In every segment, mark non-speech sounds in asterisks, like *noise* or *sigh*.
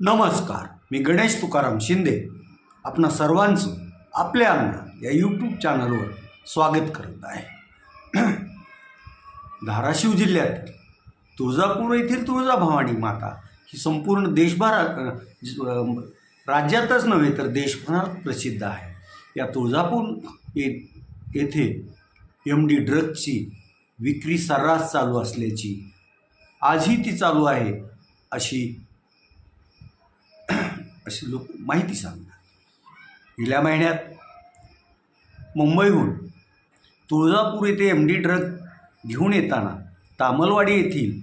नमस्कार. मी गणेश तुकाराम शिंदे. आपणा सर्वांचं आपल्या अंगणात या यूट्यूब चॅनलवर स्वागत करत आहे. *clears throat* धाराशिव जिल्ह्यात तुळजापूर येथील तुळजाभवानी माता ही संपूर्ण देशभरात राज्यातच नव्हे तर देशभरात प्रसिद्ध आहे. या तुळजापूर ये येथे एम डी ड्रग्जची विक्री सर्रास चालू असल्याची आजही ती चालू आहे अशी अशी लोक माहिती सांगतात. गेल्या महिन्यात मुंबईहून तुळजापूर येथे एम डी ड्रग घेऊन येताना तामलवाडी येथील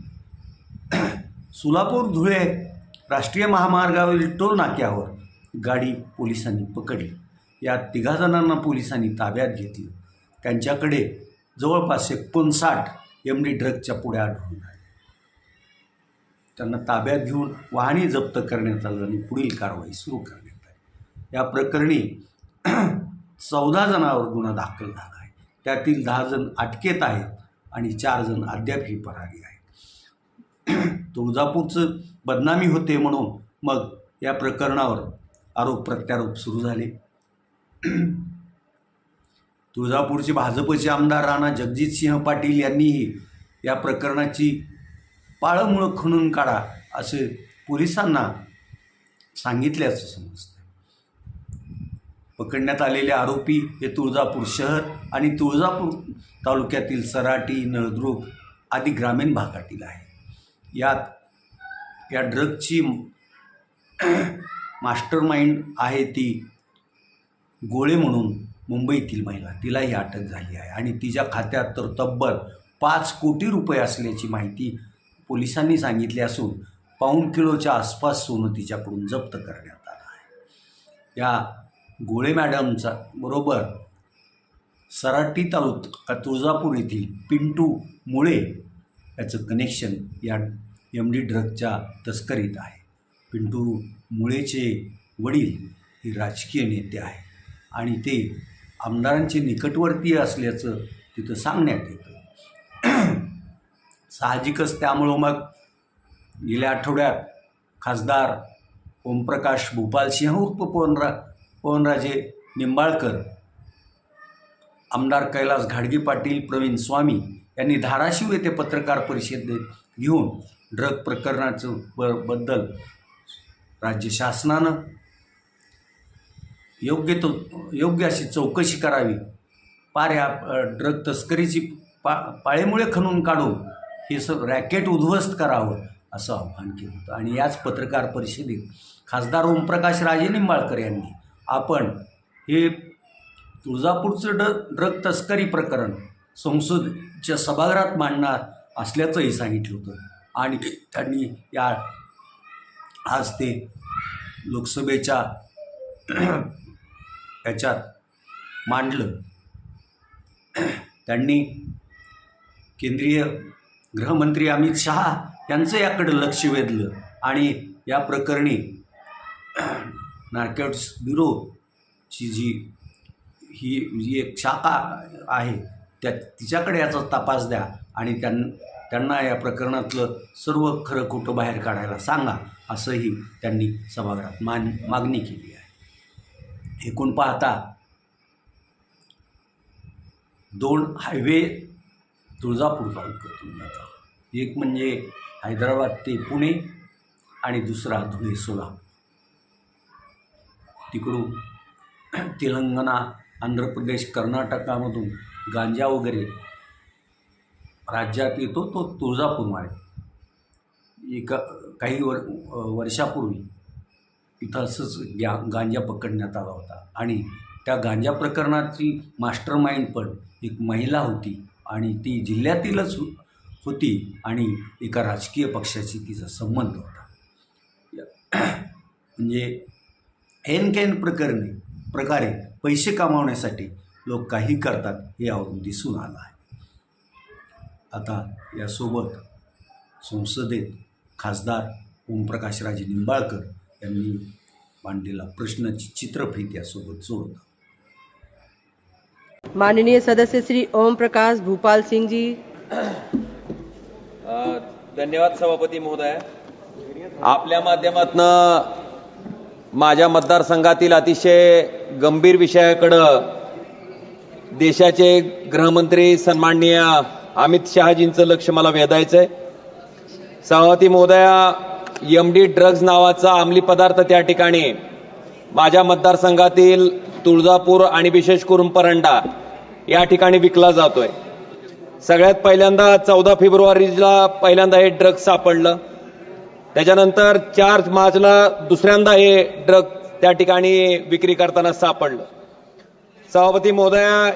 *clears throat* सोलापूर धुळे राष्ट्रीय महामार्गावरील टोल नाक्यावर गाडी पोलिसांनी पकडली. या तिघा जणांना पोलिसांनी ताब्यात घेतलं. त्यांच्याकडे जवळपास एकोणसाठ एम डी ड्रगच्या पुढ्या आढळून आल्या. त्यांना ताब्यात घेऊन वाहने जप्त करण्यात आलं आणि पुढील कारवाई सुरू करण्यात आली. या प्रकरणी *clears throat* चौदा जणांवर गुन्हा दाखल झाला आहे. त्यातील दहा जण अटकेत आहेत आणि चार जण अद्यापही परारी आहेत. *clears throat* तुळजापूरचं बदनामी होते म्हणून मग या प्रकरणावर आरोप प्रत्यारोप सुरू झाले. *clears throat* तुळजापूरचे भाजपचे आमदार राणा जगजितसिंह पाटील यांनीही या प्रकरणाची पाळंमुळं खणून काढा असे पोलिसांना सांगितल्याचं समजतं. पकडण्यात आलेले आरोपी हे तुळजापूर शहर आणि तुळजापूर तालुक्यातील सराटी नळदुर्ग आदी ग्रामीण भागातील आहे. यात या ड्रगची मास्टर माइंड आहे ती गोळे म्हणून मुंबईतील महिला तिलाही अटक झाली आहे आणि तिच्या खात्यात तर तब्बल पाच कोटी रुपये असल्याची माहिती पोलिसांनी सांगितले असून पाऊण किलोच्या आसपास सोनं तिच्याकडून जप्त करण्यात आलं आहे. या गोळे मॅडमचा बरोबर सराटी तालुका तुळजापूर येथील पिंटू मुळे याचं कनेक्शन या एम डी ड्रगच्या तस्करीत आहे. पिंटू मुळेचे वडील हे राजकीय नेते आहे आणि ते आमदारांचे निकटवर्तीय असल्याचं तिथं सांगण्यात येतं. साहजिकच त्यामुळं मग गेल्या आठवड्यात खासदार ओमप्रकाश भूपालसिंह उर्फ पवनरा पवनराजे निंबाळकर आमदार कैलास घाडगे पाटील प्रवीण स्वामी यांनी धाराशिव येथे पत्रकार परिषदेत घेऊन ड्रग प्रकरणाचं ब बद्दल राज्य शासनानं योग्य तो योग्य अशी चौकशी करावी. पार ह्या ड्रग तस्करीची पा पाळेमुळे खणून काढून हे स रॅकेट उद्ध्वस्त करावं असं आव्हान केलं होतं. आणि याच पत्रकार परिषदेत खासदार ओमप्रकाश राजे निंबाळकर यांनी आपण हे तुळजापूरचं ड ड्रग तस्करी प्रकरण संसदेच्या सभागृहात मांडणार असल्याचंही सांगितलं होतं. आणि त्यांनी या आज ते लोकसभेच्या *clears throat* याच्यात मांडलं. त्यांनी केंद्रीय गृहमंत्री अमित शहा यांचं याकडे लक्ष वेधलं. आणि या प्रकरणी नार्कोटिक्स ब्युरोची जी ही जी एक शाखा आहे त्या तिच्याकडे याचा तपास द्या आणि त्यां त्यांना या प्रकरणातलं सर्व खरं खोटं बाहेर काढायला सांगा असंही त्यांनी सभागृहात मान मागणी केली आहे. एकूण पाहता दोन हायवे तुळजापूर तालुक्यातून जातात एक म्हणजे हैदराबाद ते पुणे आणि दुसरा धुळे सोलापूर. तिकडून तेलंगणा आंध्र प्रदेश कर्नाटकामधून गांजा वगैरे राज्यात येतो तो तुळजापूर मार्गे एका काही वर वर्षापूर्वी इथं असंच ग्या गांजा पकडण्यात आला होता. आणि त्या गांजा प्रकरणाची मास्टर माइंड पण एक महिला होती. आणि ती जिल्ह्यातीलच हो-, होती आणि एका राजकीय पक्षाशी तिचा संबंध होता. म्हणजे एन कॅन प्रकरणी प्रकारे पैसे कमावण्यासाठी लोक काही करतात हे यावरून दिसून आलं आहे. आता यासोबत संसदेत खासदार ओमप्रकाशराजे निंबाळकर यांनी मांडलेला प्रश्नाची चित्रफित यासोबत जोडतं. माननीय सदस्य श्री ओम प्रकाश भूपाल सिंह जी। धन्यवाद सभापती महोदय. आपल्या माध्यमातनं माझ्या मतदारसंघातील अतिशय गंभीर विषयाकडं देशाचे गृहमंत्री सन्माननीय अमित शहाजींचं लक्ष मला वेधायचं आहे सभापती महोदया एम डी ड्रग्ज नावाचा अंमली पदार्थ त्या ठिकाणी माझ्या मतदारसंघातील तुळजापूर आणि विशेष करून परंडा या ठिकाणी विकला जातोय. सगळ्यात पहिल्यांदा चौदा फेब्रुवारीला पहिल्यांदा हे ड्रग सापडलं. त्याच्यानंतर चार मार्चला दुसऱ्यांदा हे ड्रग त्या ठिकाणी विक्री करताना सापडलं. सभापती महोदया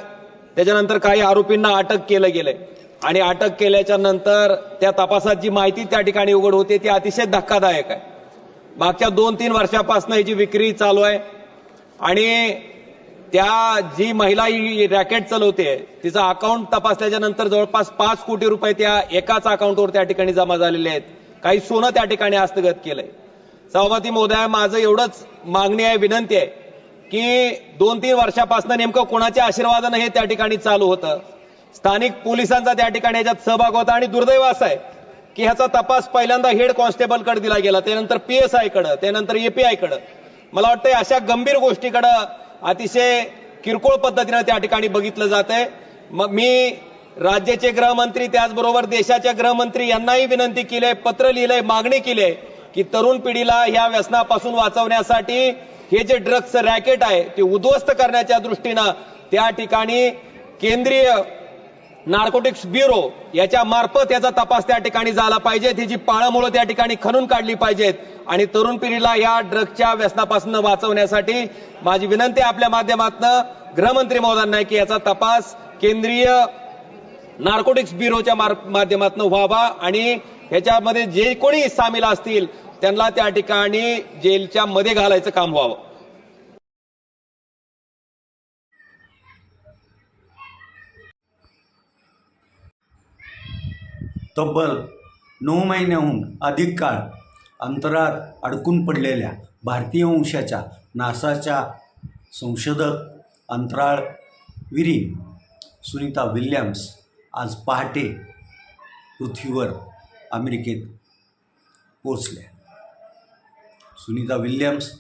त्याच्यानंतर काही आरोपींना अटक केलं गेलंय. आणि अटक केल्याच्यानंतर त्या तपासात जी माहिती त्या ठिकाणी उघड होते ती अतिशय धक्कादायक आहे. मागच्या दोन तीन वर्षापासून याची विक्री चालू आहे आणि त्या जी महिला ही रॅकेट चालवते तिचं अकाउंट तपासल्याच्या नंतर जवळपास पाच कोटी रुपये त्या एकाच अकाउंटवर त्या ठिकाणी जमा झालेले आहेत. काही सोनं त्या ठिकाणी हस्तगत केलंय. सभापती महोदय माझं एवढंच मागणी आहे विनंती आहे की दोन तीन वर्षापासून नेमकं कोणाच्या आशीर्वादानं हे त्या ठिकाणी चालू होतं? स्थानिक पोलिसांचा त्या ठिकाणी याच्यात सहभाग होता आणि दुर्दैव असं आहे की ह्याचा तपास पहिल्यांदा हेड कॉन्स्टेबलकडे दिला गेला. त्यानंतर पीएसआयकडे त्यानंतर एपीआयकडे. मला वाटतं अशा गंभीर गोष्टीकडे अतिशय किरकोळ पद्धतीनं त्या ठिकाणी बघितलं जात आहे मग मी राज्याचे गृहमंत्री त्याचबरोबर देशाच्या गृहमंत्री यांनाही विनंती केली आहे पत्र लिहिलंय मागणी केली आहे की तरुण पिढीला ह्या व्यसनापासून वाचवण्यासाठी हे जे ड्रग्स रॅकेट आहे ते उद्ध्वस्त करण्याच्या दृष्टीनं त्या ठिकाणी केंद्रीय नार्कोटिक्स ब्युरो याच्या मार्फत याचा तपास त्या ठिकाणी झाला पाहिजे. त्याची पाळंमुळं त्या ठिकाणी खणून काढली पाहिजेत. आणि तरुण पिढीला या ड्रगच्या व्यसनापासून वाचवण्यासाठी माझी विनंती आपल्या माध्यमातून गृहमंत्री महोदयांना आहे की याचा तपास केंद्रीय नार्कोटिक्स ब्युरोच्या माध्यमातून व्हावा आणि ह्याच्यामध्ये जे कोणी सामील असतील त्यांना त्या ठिकाणी जेलच्या मध्ये घालायचं काम व्हावं. तब्बल नऊ महिन्याहून अधिक काळ अंतरात अडकून पडलेल्या भारतीय वंशाच्या नासाच्या संशोधक अंतराळवीरी सुनीता विल्यम्स आज पहाटे पृथ्वीवर अमेरिकेत पोचल्या सुनीता विल्यम्स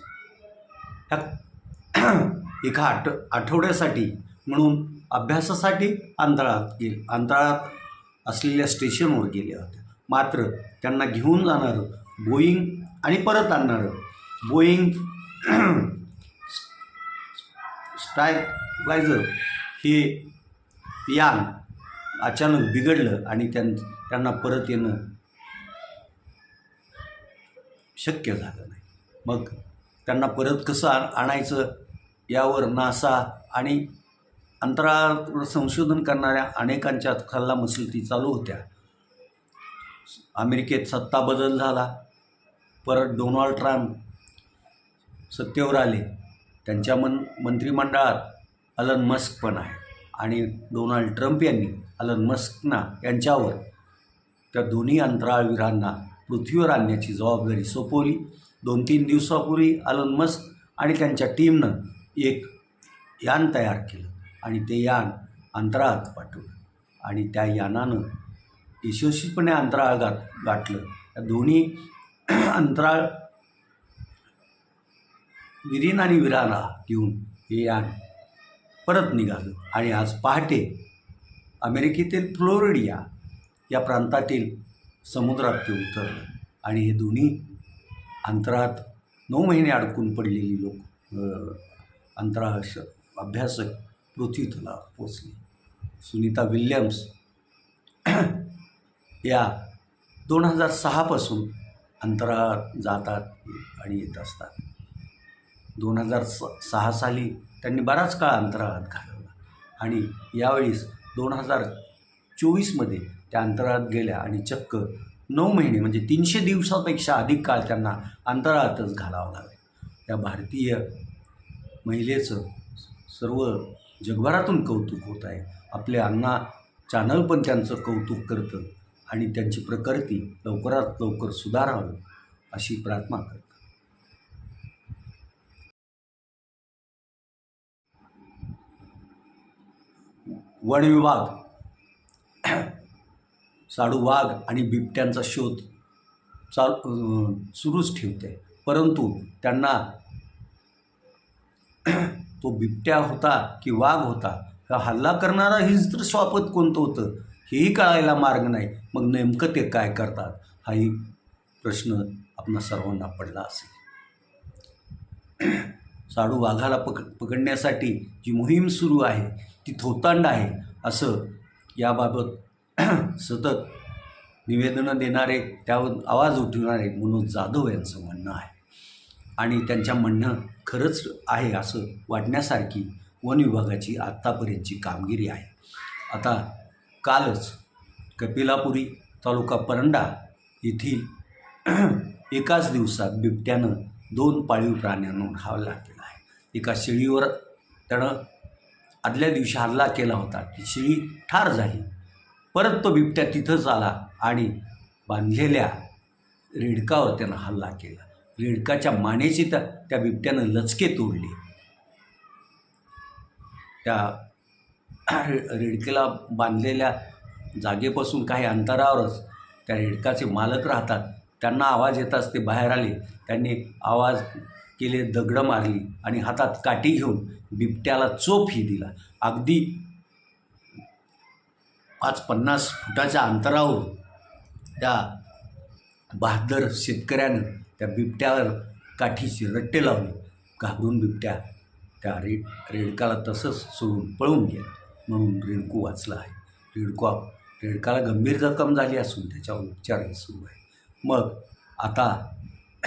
ह्या *clears throat* एका आठ आठवड्यासाठी म्हणून अभ्यासासाठी अंतराळात गेले. अंतराळात असलेल्या स्टेशनवर गेल्या होत्या. मात्र त्यांना घेऊन जाणारं बोईंग आणि परत आणणारं बोईंग स्टायलायझर हे यान अचानक बिघडलं आणि त्यां त्यांना परत येणं शक्य झालं नाही. मग त्यांना परत कसं आणायचं? यावर नासा आणि अंतराळावर संशोधन करणाऱ्या अनेकांच्या खल्ला मसलती चालू होत्या. अमेरिकेत सत्ता बदल झाला. परत डोनाल्ड ट्रम्प सत्तेवर आले. त्यांच्या मन मंत्रिमंडळात अलन मस्क पण आहे आणि डोनाल्ड ट्रम्प यांनी अलन मस्कना यांच्यावर त्या दोन्ही अंतराळवीरांना पृथ्वीवर आणण्याची जबाबदारी सोपवली. दोन तीन दिवसापूर्वी अलन मस्क आणि त्यांच्या टीमनं एक यान तयार केलं. आणि ते यान अंतराळात पाठवलं. आणि त्या यानानं यशस्वीपणे अंतराळ गाठ गाठलं. या दोन्ही *clears throat* अंतराळ विरीन आणि विराला घेऊन हे यान परत निघालं. आणि आज पहाटे अमेरिकेतील फ्लोरिडिया या प्रांतातील समुद्रात ते उतरलं. आणि हे दोन्ही अंतरात नऊ महिने अडकून पडलेली लोक अंतराळ अभ्यासक पृथ्वी पोचली. सुनीता विल्यम्स *clears throat* या दोन हजार सहापासून अंतराळात जातात आणि येत असतात. दोन हजार स सहा साली त्यांनी बराच काळ अंतराळात घालवला आणि यावेळीस दोन हजार चोवीसमध्ये त्या अंतराळात गेल्या आणि चक्क नऊ महिने म्हणजे तीनशे दिवसापेक्षा अधिक काळ त्यांना अंतराळातच घालावं लागेल. त्या भारतीय महिलेचं सर्व जगभरातून कौतुक होत आहे. आपले अण्णा चॅनल पण त्यांचं कौतुक करतं आणि त्यांची प्रकृती लवकरात लवकर सुधारावी अशी प्रार्थना करतात. वनविभाग साडू वाघ आणि बिबट्यांचा शोध चाल सुरूच ठेवते परंतु त्यांना तो बिबट्या होता की वाघ होता हा हल्ला करणारा हिंस्त्र स्वापत कोणतं होतं हेही कळायला मार्ग नाही. मग नेमकं ते काय करतात हाही प्रश्न आपणा सर्वांना पडला असेल. साडू वाघाला पक पकडण्यासाठी जी मोहीम सुरू आहे ती थोतांड आहे असं याबाबत सतत निवेदनं देणारे त्यावर आवाज उठवणारे मनोज जाधव यांचं म्हणणं आहे. आणि त्यांच्या म्हणणं खरंच आहे असं वाटण्यासारखी वन विभागाची आत्तापर्यंतची कामगिरी आहे. आता कालच कपिलापुरी तालुका परंडा येथील *clears throat* एकाच दिवसात बिबट्यानं दोन पाळीव प्राण्यांवर हल्ला केला आहे. एका शेळीवर त्यानं आदल्या दिवशी हल्ला केला होता. ती शेळी ठार झाली. परत तो बिबट्या तिथंच आला आणि बांधलेल्या रेडकावर त्यानं हल्ला केला. रेडकाच्या मानेची त्या त्या बिबट्यानं लचके तोडले. त्या रे- रेडकेला बांधलेल्या जागेपासून काही अंतरावरच त्या रेडकाचे मालक राहतात. त्यांना आवाज येताच ते बाहेर आले. त्यांनी आवाज केले दगडं मारली आणि हातात काठी घेऊन बिबट्याला चोपही दिला. अगदी पाच पन्नास फुटाच्या अंतरावर त्या बहादर शेतकऱ्यानं त्या बिबट्यावर काठीची रट्टे लावले. घाबरून बिबट्या त्या रे रेडकाला तसंच सोडून पळून गेला. म्हणून रेडकू वाचला आहे. रेडकू रेडकाला गंभीर जखम झाली असून त्याच्यावर उपचारही सुरू आहे. मग आता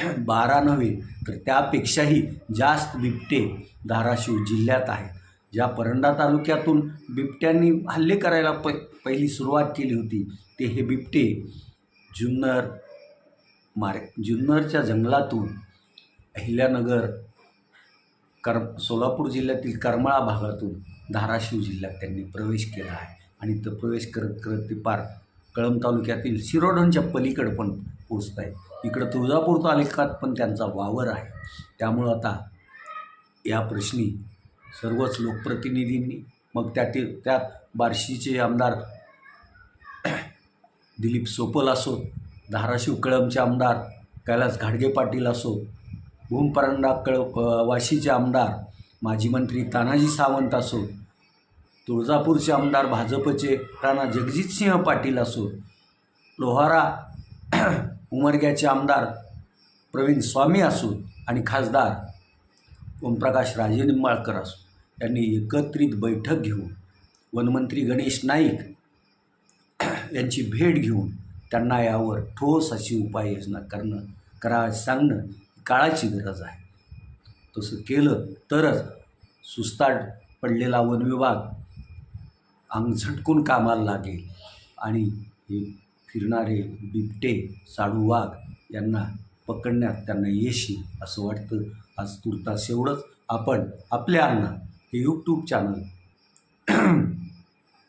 *clears throat* बारा नव्हे तर त्यापेक्षाही जास्त बिबटे धाराशिव जिल्ह्यात आहेत. ज्या परंडा तालुक्यातून बिबट्यांनी हल्ले करायला प पहिली सुरुवात केली होती ते हे बिबटे जुन्नर मार जुन्नरच्या जंगलातून अहिल्यानगर कर सोलापूर जिल्ह्यातील करमाळा भागातून धाराशिव जिल्ह्यात त्यांनी प्रवेश केला आहे. आणि तो प्रवेश करत करत ते पार कळंब तालुक्यातील शिरोडनच्या पलीकडं पण पोचत आहेत इकडं तुळजापूर तालुक्यात पण त्यांचा वावर आहे. त्यामुळं आता या प्रश्नी सर्वच लोकप्रतिनिधींनी मग त्यातील त्यात बार्शीचे आमदार दिलीप सोपल असोत धाराशिव कळमचे आमदार कैलास घाडगे पाटील असो भूमपरंडा कळ वाशीचे आमदार माजी मंत्री तानाजी सावंत असो तुळजापूरचे आमदार भाजपचे राणा जगजितसिंह पाटील असो लोहारा *clears throat* उमरग्याचे आमदार प्रवीण स्वामी असो आणि खासदार ओमप्रकाश राजे निंबाळकर असो. यांनी एकत्रित बैठक घेऊन वनमंत्री गणेश नाईक *clears throat* यांची भेट घेऊन त्यांना यावर ठोस अशी उपाययोजना करणं करा सांगणं काळाची गरज आहे. तसं केलं तरच सुस्ताड पडलेला वनविभाग अंग झटकून कामाला लागेल आणि हे फिरणारे बिबटे साडू वाघ यांना पकडण्यात त्यांना यश येईल असं वाटतं. आज तुर्तास एवढंच. आपण आपल्या अण्णा हे यूट्यूब चॅनल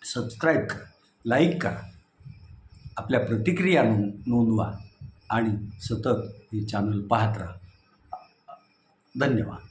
सबस्क्राईब करा लाईक करा. आपल्या प्रतिक्रिया नों नोंदवा आणि सतत हे चॅनल पाहत राहा. धन्यवाद.